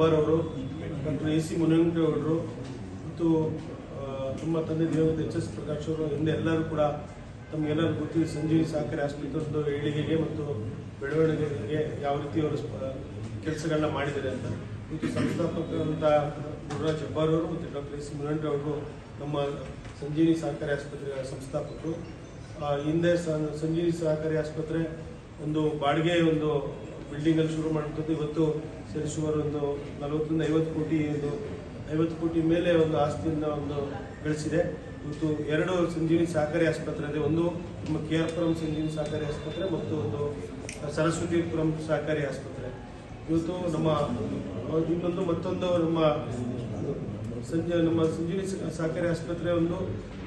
ಜಬ್ಬಾರ್ ಅವರು, doctor A C ಮುನಂಗೇಗೌಡರು ಮತ್ತು ತುಂಬ ತಂದೆ ದಿವಂಗತ ಎಚ್ ಎಸ್ ಪ್ರಕಾಶ್ ಅವರು, ಹಿಂದೆ ಎಲ್ಲರೂ ಕೂಡ ತಮಗೆಲ್ಲರೂ ಗೊತ್ತಿದೆ ಸಂಜೀವಿ ಸಹಕಾರಿ ಆಸ್ಪತ್ರೆ ಏಳಿಗೆಗೆ ಮತ್ತು ಬೆಳವಣಿಗೆಗೆ ಯಾವ ರೀತಿ ಅವರು ಕೆಲಸಗಳನ್ನ ಮಾಡಿದ್ದಾರೆ ಅಂತ. ಮತ್ತು ಸಂಸ್ಥಾಪಕರಂತ ಗುರುರಾಜ್ ಹೆಬ್ಬಾರ್ ಅವರು ಮತ್ತು ಡಾಕ್ಟರ್ ಎ ಸಿ ಅವರು ನಮ್ಮ ಸಂಜೀವಿನಿ ಸಹಕಾರಿ ಆಸ್ಪತ್ರೆಯ ಸಂಸ್ಥಾಪಕರು. ಹಿಂದೆ ಸಂಜೀವಿ ಸಹಕಾರಿ ಆಸ್ಪತ್ರೆ ಒಂದು ಬಾಡಿಗೆ ಒಂದು ಬಿಲ್ಡಿಂಗಲ್ಲಿ ಶುರು ಮಾಡಿದ್ದು ಇವತ್ತು ಸರಿ ಸುಮಾರು ಒಂದು ನಲವತ್ತರಿಂದ ಐವತ್ತು ಕೋಟಿ ಒಂದು ಐವತ್ತು ಕೋಟಿ ಮೇಲೆ ಒಂದು ಆಸ್ತಿಯನ್ನು ಒಂದು ಗಳಿಸಿದೆ. ಮತ್ತು ಎರಡು ಸಂಜೀವಿನಿ ಸಹಕಾರಿ ಆಸ್ಪತ್ರೆ ಇದೆ. ಒಂದು ನಮ್ಮ ಕೆ ಆರ್ ಪುರಂ ಸಂಜೀವಿನಿ ಸಹಕಾರಿ ಆಸ್ಪತ್ರೆ ಮತ್ತು ಒಂದು ಸರಸ್ವತಿಪುರಂ ಸಹಕಾರಿ ಆಸ್ಪತ್ರೆ. ಇವತ್ತು ನಮ್ಮ, ಇನ್ನೊಂದು ಮತ್ತೊಂದು ನಮ್ಮ ಸಂಜೆ ನಮ್ಮ ಸಂಜೀವಿ ಸಹಕಾರಿ ಆಸ್ಪತ್ರೆ ಒಂದು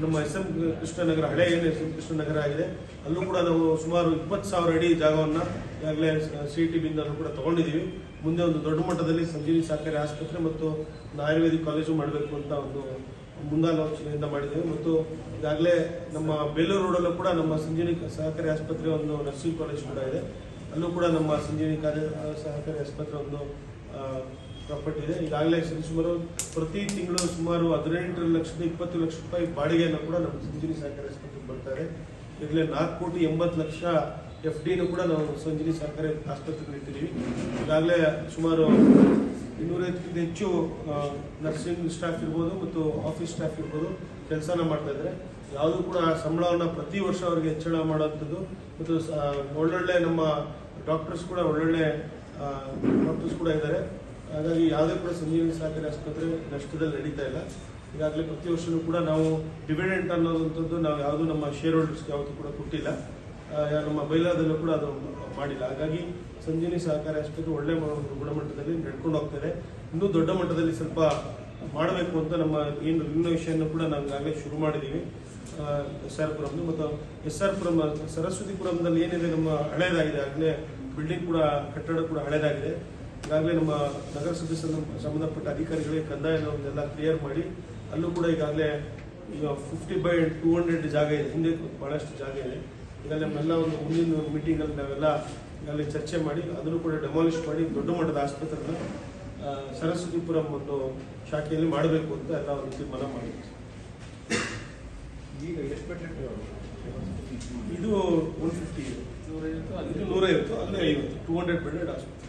ನಮ್ಮ ಎಸ್ ಎಂ ಕೃಷ್ಣನಗರ, ಹಳೆ ಏನು ಎಸ್ ಎಂ ಕೃಷ್ಣನಗರ ಆಗಿದೆ. ಅಲ್ಲೂ ಕೂಡ ನಾವು ಸುಮಾರು ಇಪ್ಪತ್ತು ಸಾವಿರ ಅಡಿ ಜಾಗವನ್ನು ಈಗಾಗಲೇ ಸಿ ಟಿ ಕೂಡ ತಗೊಂಡಿದ್ದೀವಿ. ಮುಂದೆ ಒಂದು ದೊಡ್ಡ ಮಟ್ಟದಲ್ಲಿ ಸಂಜೀವಿ ಸಹಕಾರಿ ಆಸ್ಪತ್ರೆ ಮತ್ತು ಆಯುರ್ವೇದಿಕ್ ಕಾಲೇಜು ಮಾಡಬೇಕು ಅಂತ ಒಂದು ಮುಂದಾಲೋಚನೆಯಿಂದ ಮಾಡಿದ್ದೇವೆ. ಮತ್ತು ಈಗಾಗಲೇ ನಮ್ಮ ಬೇಲೂರು ರೋಡಲ್ಲೂ ಕೂಡ ನಮ್ಮ ಸಂಜೀವಿ ಸಹಕಾರಿ ಆಸ್ಪತ್ರೆ ಒಂದು ನರ್ಸಿಂಗ್ ಕಾಲೇಜ್ ಕೂಡ ಇದೆ. ಅಲ್ಲೂ ಕೂಡ ನಮ್ಮ ಸಂಜೀವಿ ಕಾಲೇಜ್ ಸಹಕಾರಿ ಆಸ್ಪತ್ರೆ ಒಂದು ಇದೆ ಈಗಾಗಲೇ ಸುಮಾರು ಪ್ರತಿ ತಿಂಗಳು ಸುಮಾರು ಹದಿನೆಂಟು ಲಕ್ಷದ ಇಪ್ಪತ್ತು ಲಕ್ಷ ರೂಪಾಯಿ ಬಾಡಿಗೆಯನ್ನು ಕೂಡ ನಮ್ಮ ಸಂಜೀವಿ ಸಹಕಾರಿ ಆಸ್ಪತ್ರೆಗೆ ಬರ್ತಾರೆ ಈಗಲೇ ನಾಲ್ಕು ಕೋಟಿ ಎಂಬತ್ತು ಲಕ್ಷ ಎಫ್ ಡಿನೂ ಕೂಡ ನಾವು ಸಂಜೀವಿ ಸಹಕಾರಿ ಆಸ್ಪತ್ರೆಗೆ ಇಟ್ಟಿದ್ದೀವಿ. ಈಗಾಗಲೇ ಸುಮಾರು ಇನ್ನೂರೈವತ್ತಕ್ಕಿಂತ ಹೆಚ್ಚು ನರ್ಸಿಂಗ್ ಸ್ಟಾಫ್ ಇರ್ಬೋದು ಮತ್ತು ಆಫೀಸ್ ಸ್ಟಾಫ್ ಇರ್ಬೋದು ಕೆಲಸನ ಮಾಡ್ತಾ ಇದ್ದಾರೆ. ಯಾವುದೂ ಕೂಡ ಸಂಬಳವನ್ನು ಪ್ರತಿ ವರ್ಷ ಅವರಿಗೆ ಹೆಚ್ಚಳ ಮಾಡುವಂಥದ್ದು ಮತ್ತು ಒಳ್ಳೊಳ್ಳೆ ನಮ್ಮ ಡಾಕ್ಟರ್ಸ್ ಕೂಡ ಒಳ್ಳೊಳ್ಳೆ ಡಾಕ್ಟರ್ಸ್ ಕೂಡ ಇದ್ದಾರೆ. ಹಾಗಾಗಿ ಯಾವುದೇ ಕೂಡ ಸಂಜೀವಿನಿ ಸಹಕಾರಿ ಆಸ್ಪತ್ರೆ ನಷ್ಟದಲ್ಲಿ ನಡೀತಾ ಇಲ್ಲ. ಈಗಾಗಲೇ ಪ್ರತಿ ವರ್ಷವೂ ಕೂಡ ನಾವು ಡಿವಿಡೆಂಟ್ ಅನ್ನೋದಂಥದ್ದು ನಾವು ಯಾವುದು ನಮ್ಮ ಶೇರ್ ಹೋಲ್ಡರ್ಸ್ಗೆ ಯಾವುದು ಕೂಡ ಕೊಟ್ಟಿಲ್ಲ. ನಮ್ಮ ಬೈಲಾದಲ್ಲೂ ಕೂಡ ಅದು ಮಾಡಿಲ್ಲ. ಹಾಗಾಗಿ ಸಂಜೀವಿನಿ ಸಹಕಾರಿ ಆಸ್ಪತ್ರೆ ಒಳ್ಳೆ ಗುಣಮಟ್ಟದಲ್ಲಿ ನಡ್ಕೊಂಡು ಹೋಗ್ತಾರೆ ಇನ್ನೂ ದೊಡ್ಡ ಮಟ್ಟದಲ್ಲಿ ಸ್ವಲ್ಪ ಮಾಡಬೇಕು ಅಂತ ನಮ್ಮ ಏನು ರಿನೋವೇಷನ್ ಕೂಡ ನಾವು ಈಗಾಗಲೇ ಶುರು ಮಾಡಿದ್ದೀವಿ. ಎಸ್ ಆರ್ ಪುರಂ ಮತ್ತು ಎಸ್ ಆರ್ ಪುರಂ ಸರಸ್ವತಿಪುರಂದಲ್ಲಿ ಏನಿದೆ ನಮ್ಮ ಹಳೇದಾಗಿದೆ. ಆಗಲೇ ಬಿಲ್ಡಿಂಗ್ ಕೂಡ, ಕಟ್ಟಡ ಕೂಡ ಹಳೇದಾಗಿದೆ. ಈಗಾಗಲೇ ನಮ್ಮ ನಗರಸಭೆ ಸಂಬಂಧ- ಸಂಬಂಧಪಟ್ಟ ಅಧಿಕಾರಿಗಳಿಗೆ ಕಂದಾಯವನ್ನೆಲ್ಲ ಕ್ಲಿಯರ್ ಮಾಡಿ ಅಲ್ಲೂ ಕೂಡ ಈಗಾಗಲೇ ಈಗ ಫಿಫ್ಟಿ ಬೈ ಟೂ ಹಂಡ್ರೆಡ್ ಜಾಗ ಇದೆ. ಹಿಂದೆ ಭಾಳಷ್ಟು ಜಾಗ ಇದೆ. ಈಗ ನಮ್ಮೆಲ್ಲ ಒಂದು ಮುಂದಿನ ಮೀಟಿಂಗಲ್ಲಿ ನಾವೆಲ್ಲ ಈಗಾಗಲೇ ಚರ್ಚೆ ಮಾಡಿ ಅದನ್ನು ಕೂಡ ಡೆಮಾಲಿಷ್ ಮಾಡಿ ದೊಡ್ಡ ಮಟ್ಟದ ಆಸ್ಪತ್ರೆನ ಸರಸ್ವತಿಪುರಂ ಒಂದು ಶಾಖೆಯಲ್ಲಿ ಮಾಡಬೇಕು ಅಂತ ಎಲ್ಲ ಒಂದು ತೀರ್ಮಾನ ಮಾಡಿದ್ವಿ. ಈಗ ಎಷ್ಟು ಇದು ಒನ್ ಫಿಫ್ಟಿ ಇದು. ನೂರೈವತ್ತು ಅಲ್ಲಿ ಐವತ್ತು ಟೂ ಹಂಡ್ರೆಡ್ ಬೆಡ್ ಆಸ್ಪತ್ರೆ